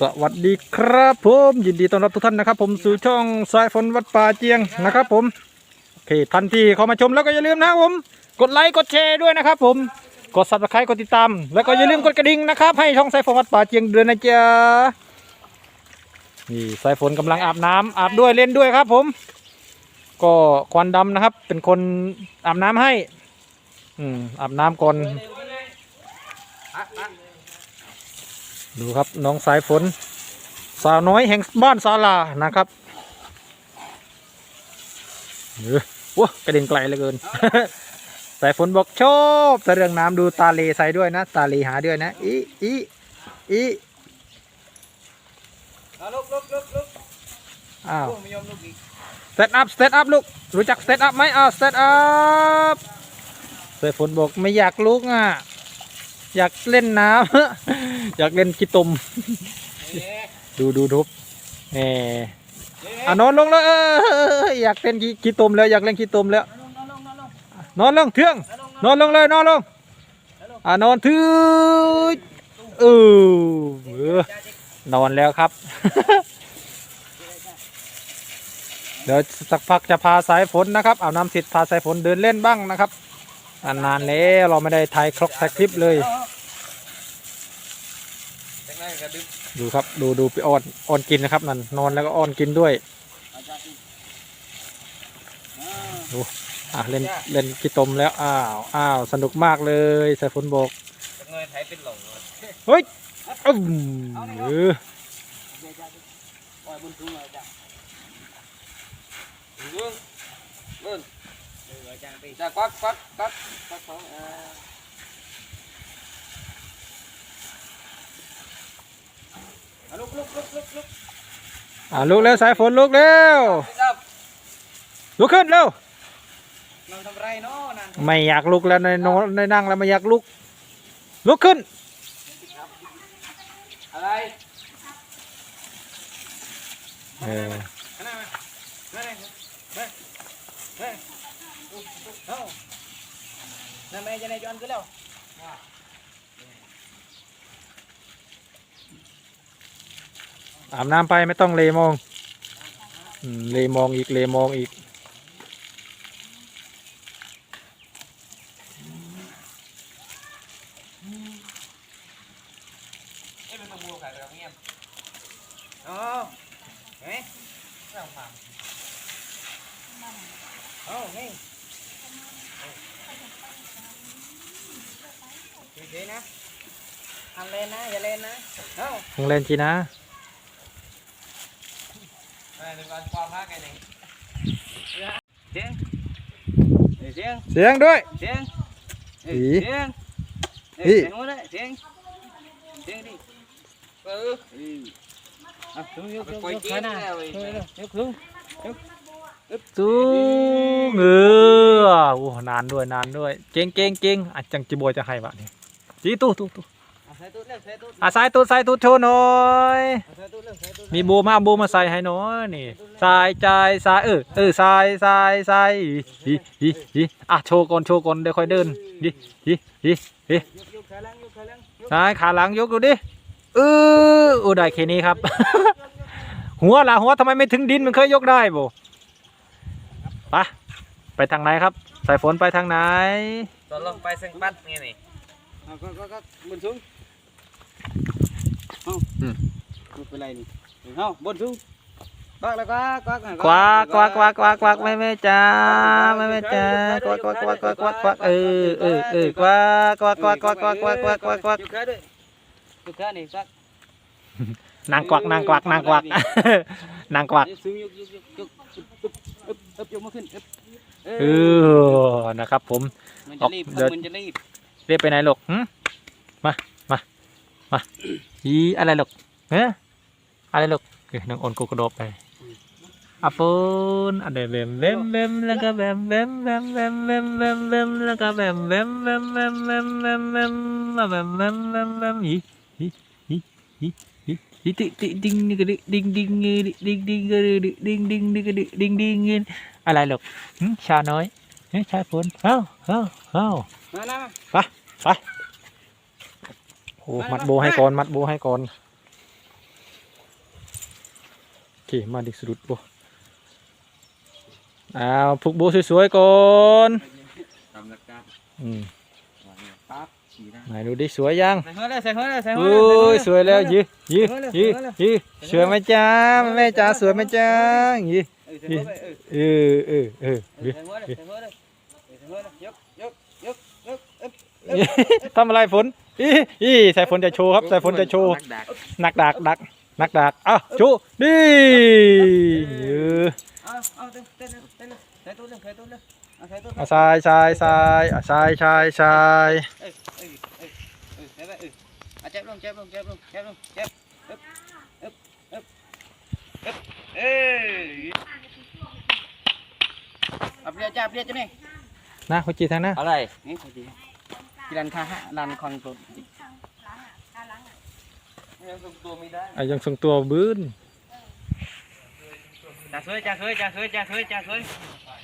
สวัสดีครับผมยินดีต้อนรับทุกท่านนะครับ ผมสู่ช่องสายฝนวัดป่าเจียงนะครับผมโอเคทันทีเข้ามาชมแล้วก็อย่าลืมนะครับผม กดไลค์กดแชร์ด้วยนะครับผมกดซับสไครต์กดติดตาม แล้วก็อย่าลืมกดกระดิ่งนะครับ ให้ช่องสายฝนวัดป่าเจียงเดือนนะจ๊ะนี่สายฝนกำลังอาบน้ำอาบด้วยเล่นด้วยครับ ผม ก็ควันดำนะครับ เป็นคนอาบน้ำให้ อืมอาบน้ำก่อน ดูครับน้องสายฝน สาวน้อยแห่งบ้านศาลานะครับเออว้ากระเด็นไกลเหลือเกิน สายฝนบอกชอบแต่เรื่องน้ำดูตาเลใส่ด้วยนะ ตาเลหาด้วยนะอีอีอีเอาลุกลุกลุกลุกอ้าวลุกไม่ยอมลุกอีกสเตตอัพสเตตอัพลูกรู้จักสเตตอัพไหมอ้าวสเตตอัพสายฝนบอกไม่อยากลุกอะ อยากเล่นน้ำ อยากเล่นขี้ตมเอ๊ะดูดูทุบแหมเอ๊ะอะนอนลงแล้วเอออยากเล่นขี้ขี้ตมแล้วอยากเล่นขี้ตมแล้ว นอนลงนอนลงนอนลงเทื่องนอนลงนอนลงเลยนอนลงอะนอนทื่อเออเออนอนแล้วครับ เดี๋ยวสักพักจะพาสายฝนนะครับ เอาน้ำสิทธิ์พาสายฝนเดินเล่นบ้างนะครับ นานๆแล้วเราไม่ได้ถ่ายครกถ่ายคลิปเลยดูครับดูดูไปอ้อนอ้อนกินนะครับนั่นนอนแล้วก็อ้อนกินด้วยอาจารย์สิอะเล่นเล่นกีตมแล้วอ้าวอ้าวสนุกมากเลยสายฝนบอกเฮ้ยอึ้มเออเล่น Ra quát quát quát quát xuống. À. À, lúc lúc lúc lúc lúc. อ่าลุกแล้วสายฝนลุกแล้ว Bây giờ ลุกขึ้นเร็ว làm thầm ray nó nè. ไม่อยากลุกแล้วในนอนในนั่งแล้วไม่อยากลุก ลุกขึ้น À đây. เออ Cái này mà. Đây này. Đây. Đây. Oh. Namanya jangan jualan ke lau. Wah. Ảm Nam ไปไม่ต้องเลมองเลมองอีกเลมองอีก Em bên mua phải không em? Ồ. Đấy. Sao mà? Ồ, ngay. ยไปแล้วเงียบอ๋อเห็นไหมไม่เอามาเอานี่เฉยๆนะทำเล่นนะ อย่าเล่นนะ เอาทางเล่นจีนะ ไปดูก่อนความมากไงหนึ่งเสียงเสียงเสียงด้วย เสียงอีเสียงอีเสียงหมดเลยเสียงเสียงดิเอออะยกยกยกยกขาหน้ายกลุงจูเงือโอ้นานด้วยนานด้วย เก่งเก่งเก่งอะจังจิบอยจะให้บะนี่จี ตู้ตู้ตู้ใส่ตู้เร็วใส่ตู้อะสายตูดสายตูดโชว์หน่อยใส่ตู้เร็วใส่ตู้มีโบมาโบมาใส่ให้หน่อยนี่สายใจายสายเออเออสายสายสายฮิฮิฮิอะโชว์ก่อนโชว์ก่อนเดี๋ยวค่อยเดินฮิฮิฮิฮิยกยกขาหลังยกขาหลังยกสายขาหลังยกดูดิเออโอ้ได้แค่นี้ครับ หัวล่ะหัวทำไมไม่ถึงดินมันเคยยกได้โบไปไปทางไหนครับ สายฝนไปทางไหนตอนลงไปเส้นปัดนี่นี่ เอาก็ก็ก็บนสูงเอาไม่เป็นไรนี่เอาบนสูงกวักแล้วก็กวักกวักกวักกวักกวักกวักไม่ไม่จ้าไม่ไม่จ้ากวักกวักกวักกวักกวักกวักเออเออเออกวักกวักกวักกวักกวักกวักกวักกวักกวักยกขาด้วยยกขานี่กวักนางกวักนางกวักนางกวัก นางกวักยสูงยกยกยกยกอึ๊บอึ๊บอึ๊บยกมาขึ้นอึ๊บเอเอออนะครับผม มันจะรีบเดี๋ยวมันจะรีบ เรียกไปไหนลูกมา มา มาอีอะไรลูกเฮ้อะไรลูกเอ้ยน้องโอนกูกระโดดไปอาปูนอันเดมเบมเบมเบมแล้วก็แบมเบมเบมเบมเบมเบมเบมแล้วก็แบมเบมเบมเบมเบมเบมเบมมาแบมเบมเบมเบมอีอีอีอีอีติติดิงนี่ก็ดิดิงดิงดิดิงดิงก็ดิดิงดิงนี่ก็ดิดิงดิงเงอะไรลูกหึชาน้อย ฮ้ยชายฝนเอ้าเอ้าเอ้ามานะโอ้มัดโบให้ก่อน มัดโบให้ก่อนมาดิสะดุดโบอ้าวผูกโบสวยๆก่อนตามหลักการอืมปั๊บฉีได้ไหนดูดิสวยยังใส่หัวเลยใส่หัวเลยใส่หัวโอ้ยสวยแล้วยืยืยืยืสวยไหมจ้าแม่จ๋าสวยไหมจ้ายืเออใส่หัวไปเออเออเออ ทำอะไรฝนอีอีสายฝนจะโชว์ครับสายฝนจะโชว์นักดักนักดักดักนักดักอ้าวโชว์นี่เออเอาเอาเต้นเต้นเต้นใส่ตู้เลยใส่ตู้เลยเอาใส่ตู้อะทรายทรายทรายอะทรายทรายทรายเอ้ยเอ้ยเอ้ยเอ้ยใส่ไปเอ้ยเอาเจ็บลงเจ็บลงเจ็บลงเจ็บลงเจ็บอึ๊บอึ๊บอึ๊บอึ๊บเอ้ยเอาเปลี่ยนจ้าเปลี่ยนจ้านี่นะหัวจีทางหน้าอะไรนี่พอดี กีรันคาฮะรันคอนโทรลยังทรงตัวไม่ได้อะยังทรงตัวบื้นจ่าเคยจ่าเคยจ่าเคยจ่าเคยจ่าเคย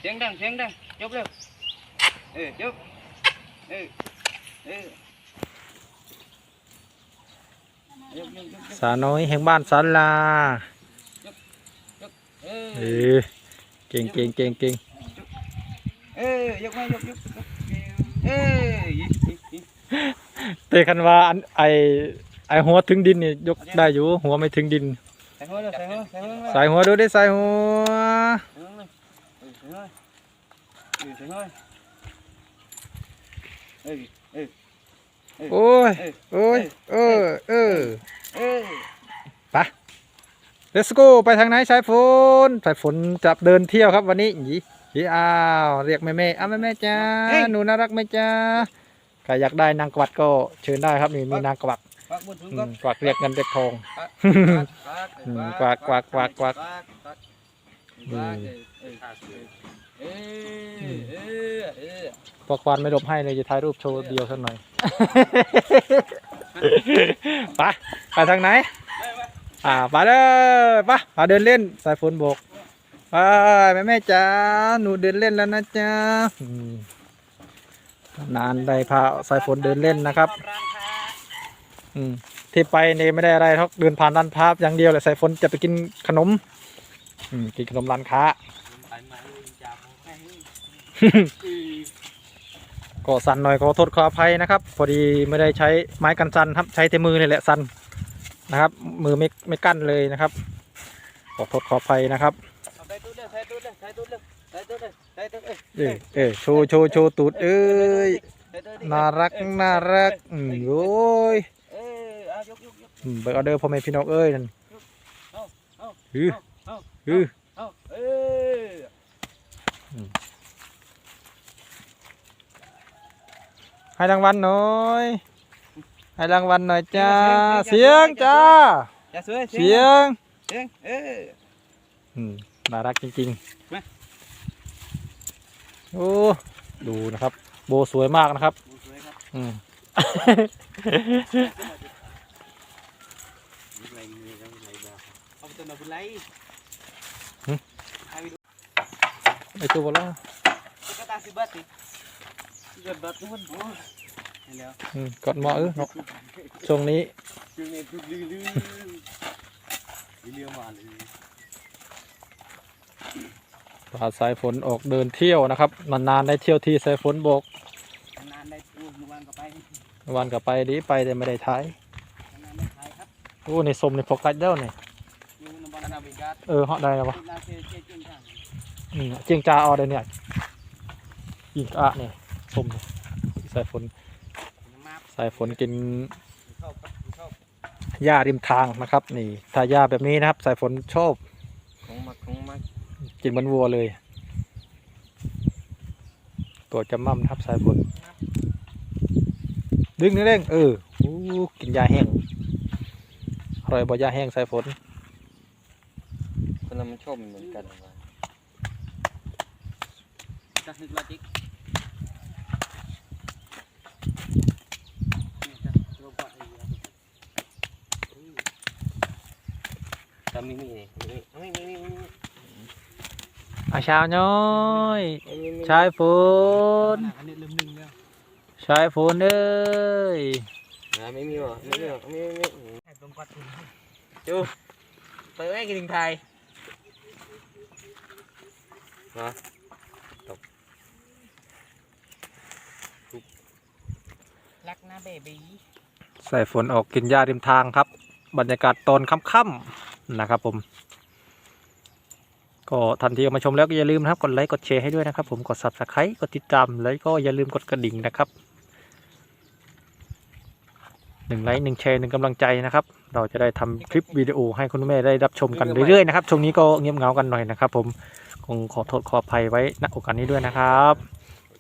เสียงดังเสียงดังยกเร็วเออยกเออเออยกยกยกยกสาวน้อยแห่งบ้านสาลาเอเอออเก่งเก่งเก่งเก่งเออยกมายกยกยกเอ้ย ยิยิยิเตะคันว่าอันไอไอหัวถึงดินนี่ยกได้อยู่ หัวไม่ถึงดิน ใส่หัวเลยใส่หัวใส่หัวเลยใส่หัวดูดิใส่หัวใส่หัวเลยเออใส่หัวเลยเออใส่หัวเลยเออเออโอ้ยเออโอ้ยเออเออเออไป let's go ไปทางไหนสายฝนสายฝนจับเดินเที่ยวครับวันนี้หยีหยีอ้าวเรียกแม่แม่อ้าวแม่แม่จ้าหนูน่ารักไหมจ้า ใครอยากได้นางกวักก็เชิญได้ครับนี่มีนางกวักปักบนถุงอืก่อนมกวักเรียกเงินเรียกทองอืมกวากกวากกวากกวากเออเออเออเออพอควานไม่ลบให้เลยจะถ่ายรูปโชว์เดียวสักหน่อย ไปไปทางไหน อ่าไปเลยไปมาเดินเล่นสายฝนโบกไปแม่แม่จ๋าหนูเดินเล่นแล้วนะจ๊ะอืม นานได้พาสายฝนเดินเล่นนะครับร้านค้าอืมที่ไปนี่ไม่ได้อะไรทักเดินผ่านร้านค้าอย่างเดียวเลยสายฝนจะไปกินขนม อืมกินขนมร้านค้าไปมาจามให้ก็สั่นหน่อยขอโทษขออภัยนะครับ พอดีไม่ได้ใช้ไม้กันสั่นครับใช้แต่มือนี่แหละสั่นนะครับ มือไม่ไม่กั้นเลยนะครับขอโทษขออภัยนะครับใส่ตู้เลยใส่ตู้เลยใส่ตู้เลยใส่ตู้ เลยใส่ตู้เลยเออเออโชว์โชว์โชว์ตูดเอ้ยน่ารักน่ารักอืมโอ้ยเออเอายกยกยกอืมเบิกเอาเดอร์พ่อแม่พี่น้องเอ้ยนั่นเอาเอาฮือเอาฮือเอาเออให้รางวัลหน่อยให้รางวัลหน่อยจ้าเสียงจ้าอย่าสวยเสียงเสียงเอออืมน่ารักจริงมาๆ โอ้ดูนะครับ โบสวยมากนะครับ สวยครับอืมเอาตัวมาบุไลไอตัวแล้วก็ตาสิบัตสิสิบัตทุกคนโอ้ยแล้วอืมกดหมอเออเนาะช่วงนี้จึงเนี่ยคื อลือลือเรือมาเลยพาสายฝนออกเดินเที่ยวนะครับ นานๆได้เที่ยวที่สายฝนโบกนานได้อู้เมื่อวานก็ไปวันก็ไปดีไปแต่ไม่ได้ท้ายนานได้ขายครับโอ้ในสมในโฟกัสแล้วนี่ยเออเหาะได้แล้ววะนาเซเจจิ้งจังอืมเจียงจาเอาได้เนี่ยยิงอะเนี่ยสมเนี่ยสายฝนสายฝนกินหญ้าริมทางนะครับ นี่ถ้าหญ้าแบบนี้นะครับ สายฝนชอบของมักของมัก กินเหมือนวัวเลย ตัวจะมั่มนะครับสายฝนดึงนี่เร่งเอออู้กินยาแห้งอร่อยบ่ยาแห้งสายฝนคนละมันชอบเหมือนกันจักนึกลอจิกจำมีมีนี่มีมีมีมี อาเช้าน้อยชายฝนอันนี้ลืมหนึ่งแล้วชายฝนเอ้ยไม่มีหรอไม่มีหรอไม่มีไม่มีตรงกัดจูไปไว้กินไทยฮะรักนะเบบีสายฝนออกกินหญ้าริมทางครับ บรรยากาศตอนค่ำๆนะครับผม ก็ทันทีเอามาชมแล้วก็อย่าลืมนะครับกดไลค์กดแชร์ให้ด้วยนะครับ ผมกด subscribe กดติดตามแล้วก็อย่าลืมกดกระดิ่งนะครับหนึ่งไลค์หนึ่งแชร์หนึ่งกำลังใจนะครับ เราจะได้ทำคลิปวิดีโอให้คุณแม่ได้รับชมกันเรื่อยๆนะครับช่วงนี้ก็เงียบเงากันหน่อยนะครับ ผมคงขอโทษขออภัยไว้ณโอกาสนี้ด้วยนะครับ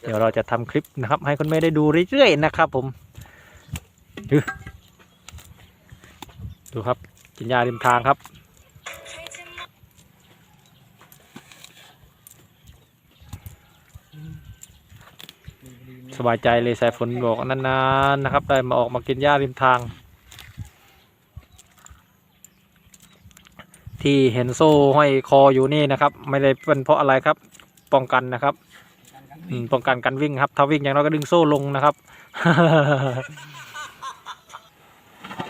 เดี๋ยวเราจะทำคลิปนะครับ ให้คุณแม่ได้ดูเรื่อยๆนะครับ ผมดูดูครับกินยาริมทางครับ สบายใจเลยสายฝนบอกนานๆนะครับ ได้มาออกมากินหญ้าริมทาง ที่เห็นโซ่ห้อยคออยู่นี่นะครับ ไม่ได้เป็นเพราะอะไรครับ ป้องกันนะครับป้องกันการวิ่งครับ ถ้าวิ่งอย่างเราก็ดึงโซ่ลงนะครับ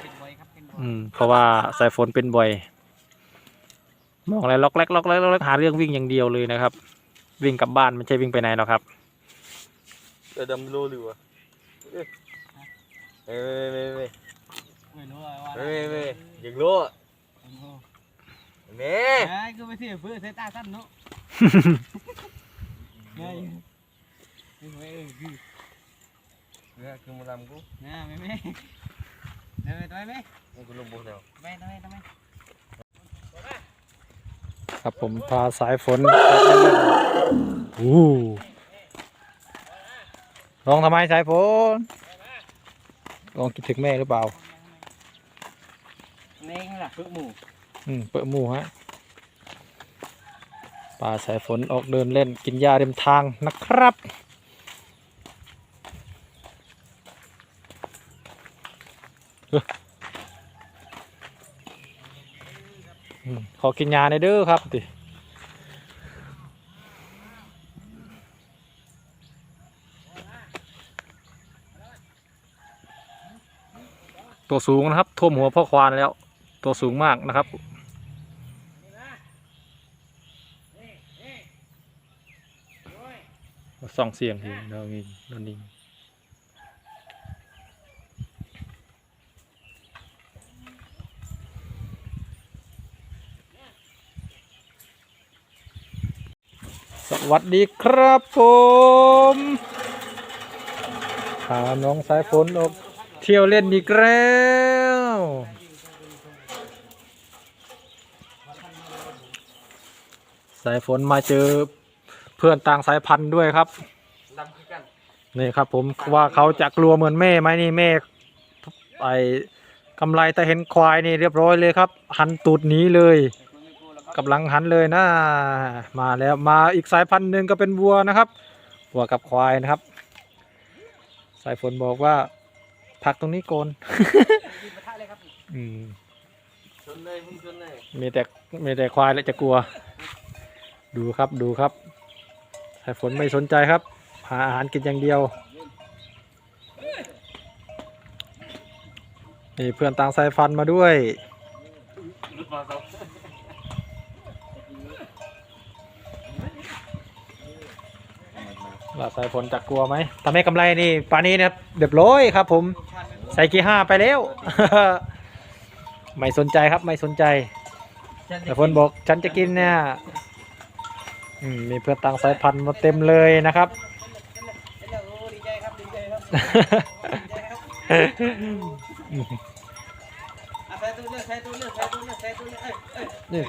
เป็นบอยครับเป็นบอยอืมเพราะว่าสายฝนเป็นบ่อยมองอะไรล็อกแรกล็อกแรกล็อกแรกหาเรื่องวิ่งอย่างเดียวเลยนะครับ วิ่งกลับบ้านไม่ใช่วิ่งไปไหนหรอกครับ จะดำโลหรือวะเอ้ยเว้ยเว้ยไม่รู้ว่าเว้ยเว้ยอย่างโลเน่ไอ้กูไปเสียเพื่อใส่ตาสั้นเนาะไม่ไม่เออคือเนี่ยคือมาทำกูนะไม่ไม่เดินไปไหมมึงกูลงบุกแล้วไม่ทำไมทำไมครับผมพาสายฝนออกไปเล่นอู้ลองทำไมสายฝนลองคิดถึงแม่หรือเปล่าเน่งล่ะเพื่อหมูอืมเปิดหมูฮะปลาสายฝนออกเดินเล่นกินหญ้าริมทางนะครับเอ้ออืมขอกินยาในอยเด้อครับดิ ตัวสูงนะครับท่วมหัวพ่อควานแล้ว ตัวสูงมากนะครับ ส่องเสียงทีเรามีนนนี่สวัสดีครับผมพาน้องสายฝนออก ที่ยวเล่นอีกแล้วสายฝนมาเจอเพื่อนต่างสายพันธุ์ด้วยครับนี่ครับผมว่าเขาจะกลัวเหมือนแม่ไหมนี่แม่ไอกำไรแต่เห็นควายนี่เรียบร้อยเลยครับ หันตูดหนีเลยกำลังหันเลยนะมาแล้วมาอีกสายพันธุ์หนึ่งก็เป็นวัวนะครับวัวกับควายนะครับ สายฝนบอกว่า พักตรงนี้โกนอืมชนเลยมึงชนเลยมีแต่มีแต่ควายแล้วจะกลัว ดูครับดูครับสายฝนไม่สนใจครับ หาอาหารกินอย่างเดียว นี่เพื่อนต่างสายฟันมาด้วย รุดมาเขา ว่าสายฝนจะกลัวไหมทำให้กำไรนี่ปานนี้นะครับเรียบร้อยครับ ผมใส่กีห้าไปแล้ว ไม่สนใจครับไม่สนใจแต่ฝนบอกฉันจะกินเนี่ยอืมมีเพื่อนต่างสายพันธุ์มาเต็มเลยนะครับดี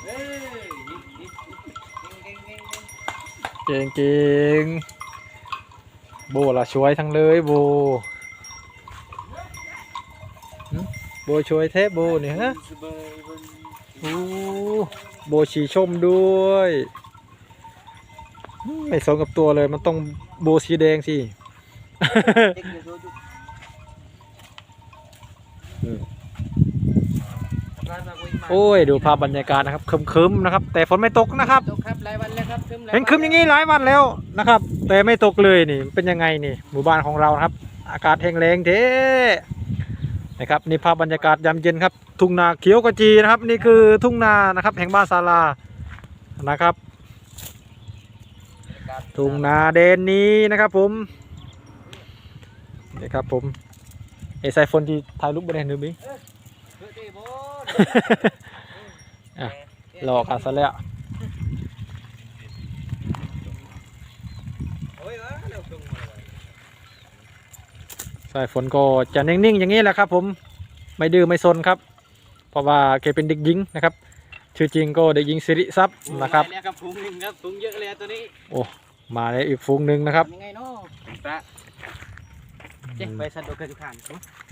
เก่งเก่งเก่งเก่งๆโบละช่วยทั้งเลยโบโบช่วยเทพโบเนี่ยฮะโอ้โบฉีชมด้วย ไม่สนกับตัวเลยมันต้องโบสีแดงสิ โอ้ยดูภาพบรรยากาศนะครับครึมๆนะครับ แต่ฝนไม่ตกนะครับตกครับหลายวันแล้วครับคึมหลายเห็นครึมอย่างนี้หลายวันแล้วนะครับ แต่ไม่ตกเลยนี่เป็นยังไงนี่ หมู่บ้านของเรานะครับมอากาศแห้งแรงเท่นะครับนี่ภาพบรรยากาศยามเย็นครับ ทุ่งนาเขียวกระจีนะครับ นี่คือทุ่งนานะครับ แห่งบ้านศาลานะครับ ทุ่งนาเดนนี้นะครับผมนี่ครับผมเอไซฟนที่ถ่ายรูปบนแห่งนึงบิเฮ้ยเจ๊บอลอะ หลอกกันซะแล้วโอ้ยวะเร็วตรงมาเลยสายฝนก็จะนิ่งๆอย่างนี้แหละครับ ผมไม่ดื้อไม่ซนครับ เพราะว่าแกเป็นเด็กหญิงนะครับชื่อจริงก็เด็กหญิงสิริทรัพย์นะครับเนี่ยครับพุงหนึ่งครับพุงเยอะเลยตัวนี้โอ้มาในอีกฝูงหนึ่งนะครับยังไงเนาะปลาเจ๊ไปสัตว์โดกระจุกานสัตว์เลยจิ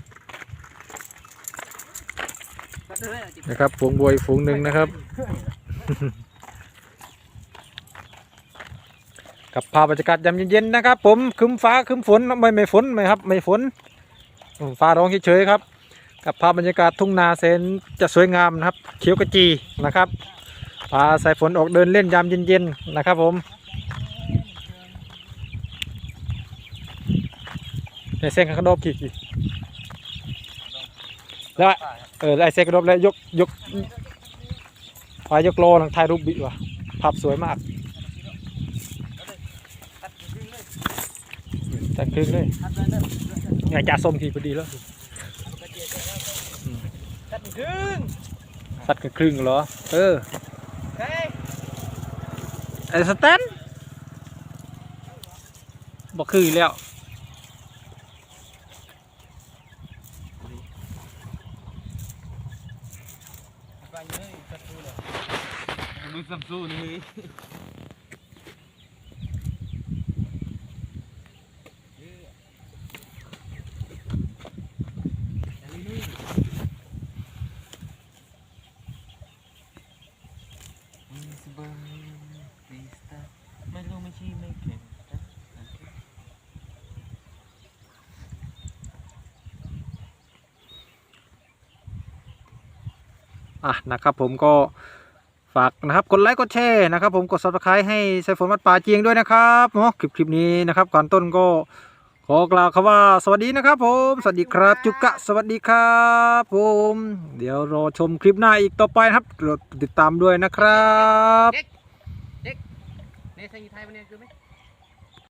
นะครับฝูงบวอีกฝูงหนึ่งนะครับกับภาพบรรยากาศยามเย็นๆนะครับ ผมคึมฟ้าคึมฝนไม่ไม่ฝนไหมครับ ไม่ฝนฟ้าร้องเฉยๆครับ กับภาพบรรยากาศทุ่งนาแสนจะสวยงามนะครับ เขียวกระจีนะครับพาสายฝนออกเดินเล่นยามเย็นๆนะครับ ผมในเส้นข้างนอกกี่กี่แล้ว เออไอเส้นข้างนอกแล้วยกยกพายกโลหลังถ่ายรูปบิว่ะภาพสวยมากจัดครึ่งเลยไงจ่าส้มทีพอดีแล้วสัตว์ครึ่งสัดกันครึ่งเหรอ เออเฮ้ยไอ้สแตนบอกคืออีกแล้ว ไปเลยสัตว์เลย มึงซัมซูนี่ไม่รู้ไม่ชี้ไม่เข็นอะนะครับผมก็ ฝากนะครับกดไลค์กดแชร์นะครับผมกดซับสไครต์ให้สายฝนวัดป่าเจียงด้วยนะครับเนาะคลิปคลิปนี้นะครับก่อนต้นก็ขอกล่าวคำว่าสวัสดีนะครับผมสวัสดีครับ จุกะสวัสดีครับผม เดี๋ยวรอชมคลิปหน้าอีกต่อไปนะครับติดตามด้วยนะครับในสัญญาไทยมันเนี่ยคือไหม